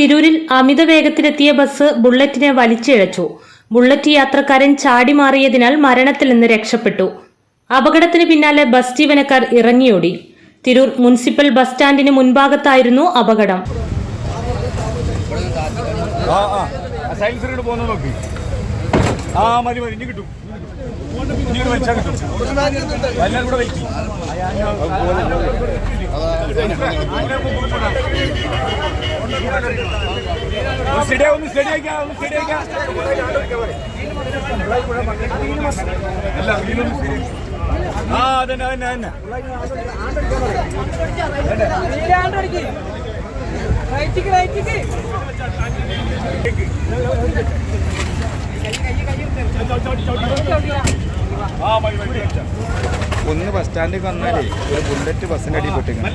തിരൂരിൽ അമിത വേഗത്തിലെത്തിയ bus ബുള്ളറ്റിനെ വലിച്ചിഴച്ചു. Bullet യാത്രക്കാരൻ ചാടി മാറിയതിനാൽ മരണത്തിൽ നിന്ന് രക്ഷപ്പെട്ടു. അപകടത്തിന് പിന്നാലെ ബസ് ജീവനക്കാർ ഇറങ്ങിയോടി. തിരൂർ മുനിസിപ്പൽ ബസ് സ്റ്റാൻഡിന് മുൻഭാഗത്തായിരുന്നു അപകടം. ആ മതി മതി. ഇനി കിട്ടും. ഇനി ഇങ്ങോട്ട് വലിച്ചാൽ കിട്ടും. എല്ലാവരും കൂടെ വലിക്കും ഒന്ന് ആ, ഒന്ന്. അല്ല. ആ അതന്നെ അതന്നെ അതന്നെ റൈറ്റിക്ക് റൈറ്റിക്ക് ബസ് സ്റ്റാൻഡിൽ വന്നാലേ ഒരു ബുള്ളറ്റ് ബസ്സിന്റെ അടിയിൽ പെട്ടിങ്ങനെ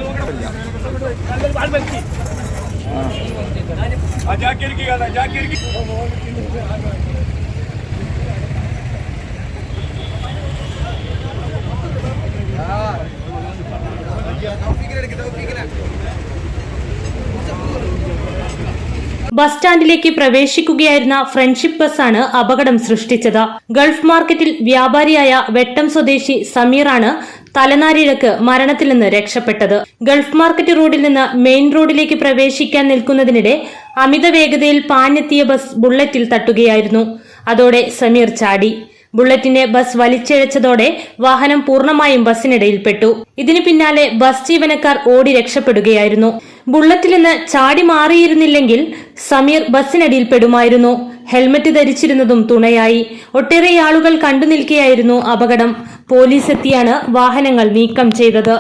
ബസ് സ്റ്റാൻഡിലേക്ക് പ്രവേശിക്കുകയായിരുന്ന ഫ്രണ്ട്ഷിപ്പ് ബസ്സാണ് അപകടം സൃഷ്ടിച്ചത്. ഗൾഫ് മാർക്കറ്റിൽ വ്യാപാരിയായ വെട്ടം സ്വദേശി സമീറാണ് തലനാരിഴക്ക് മരണത്തിൽ നിന്ന് രക്ഷപ്പെട്ടത്. ഗൾഫ് മാർക്കറ്റ് റോഡിൽ നിന്ന് മെയിൻ റോഡിലേക്ക് പ്രവേശിക്കാൻ നിൽക്കുന്നതിനിടെ അമിത വേഗതയിൽ പാഞ്ഞെത്തിയ ബസ് ബുള്ളറ്റിൽ തട്ടുകയായിരുന്നു. അതോടെ സമീർ ചാടി. ബുള്ളറ്റിനെ ബസ് വലിച്ചിഴച്ചതോടെ വാഹനം പൂർണമായും ബസ്സിനിടയിൽപ്പെട്ടു ഇതിനു പിന്നാലെ ബസ് ജീവനക്കാർ ഓടി രക്ഷപ്പെടുകയായിരുന്നു. ബുള്ളറ്റിൽ നിന്ന് ചാടി മാറിയിരുന്നില്ലെങ്കിൽ സമീർ ബസ്സിനടിയിൽപ്പെടുമായിരുന്നു ഹെൽമറ്റ് ധരിച്ചിരുന്നതും തുണയായി. ഒട്ടേറെ ആളുകൾ കണ്ടു നിൽക്കുകയായിരുന്നു അപകടം. പോലീസ് എത്തിയാണ് വാഹനങ്ങൾ നീക്കം ചെയ്തത്